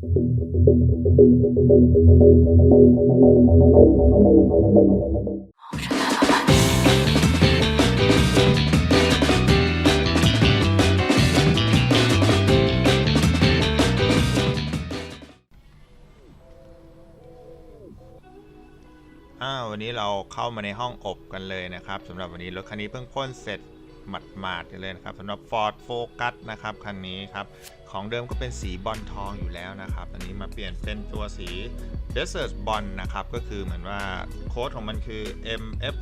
วันนี้เราเข้ามาในห้องอบกันเลยนะครับสำหรับวันนี้รถคันนี้เพิ่งพ่นเสร็จ หมาดๆกันเลยนะครับสำหรับ Ford Focus นะครับคันนี้ครับ ของเดิมก็เป็นสีบอลทองอยู่แล้วนะครับ อันนี้มาเปลี่ยนเป็นตัวสี Desert Bond นะครับ ก็คือเหมือนว่าโค้ดของมันคือ MF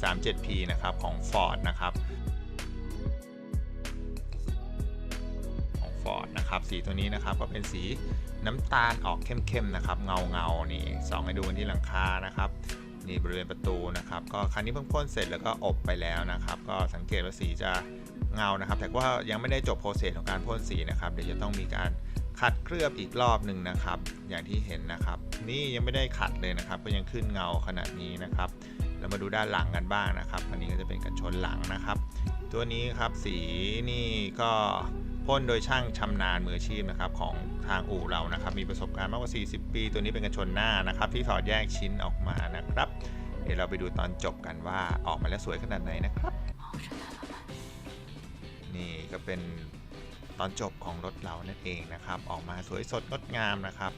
37P นะครับของ Ford นะครับของ Ford นะครับสีตัวนี้นะครับก็เป็นสีน้ำตาลออกเข้มๆนะครับเงาเงาๆนี่สองให้ดูกันที่หลังคานะครับ นี่บริเวณประตูนะครับ ก็คันนี้เพิ่งพ่นเสร็จแล้วก็อบไปแล้วนะครับ ก็สังเกตว่าสีจะเงานะครับ แต่ว่ายังไม่ได้จบโปรเซสของการพ่นสีนะครับ เดี๋ยวจะต้องมีการขัดเคลือบอีกรอบหนึ่งนะครับ อย่างที่เห็นนะครับ นี่ยังไม่ได้ขัดเลยนะครับ ก็ยังขึ้นเงาขนาดนี้นะครับเรามาดูด้านหลังกันบ้างนะครับ อันนี้ก็จะเป็นกันชนหลังนะครับ ตัวนี้ครับสีนี่ก็ พ่นโดยช่างชำนาญมืออาชีพนะครับของทางอู่เรานะครับมีประสบการณ์มากกว่า 40 ปี ตัวนี้เป็นกันชนหน้านะครับที่ถอดแยกชิ้นออกมานะครับ เดี๋ยวเราไปดูตอนจบกันว่าออกมาแล้วสวยขนาดไหนนะครับ นี่ก็เป็นตอนจบของรถเรานั่นเองนะครับ ออกมาสวยสดงดงามนะครับ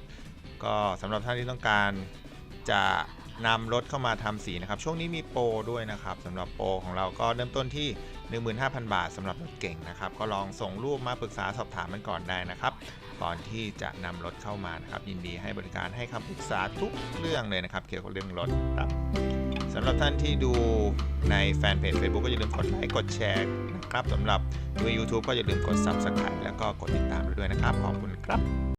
ก็สำหรับท่านที่ต้องการจะ นำรถเข้ามาทำสีนะครับ ช่วงนี้มีโปรด้วยนะครับสำหรับโปรของเราก็เริ่มต้นที่ 15,000 บาทสำหรับรถเก่งนะครับ ก็ลองส่งรูปมาปรึกษาสอบถามมันก่อนได้นะครับ ก่อนที่จะนำรถเข้ามานะครับ ยินดีให้บริการให้คำปรึกษาทุกเรื่องเลยนะครับ เกี่ยวกับเรื่องรถครับสำหรับท่านที่ดูในแฟนเพจ Facebook ก็อย่าลืมกดไลค์กดแชร์นะครับสำหรับดู YouTube ก็อย่าลืมกด Subscribe แล้วก็กดติดตามด้วยนะครับขอบคุณครับ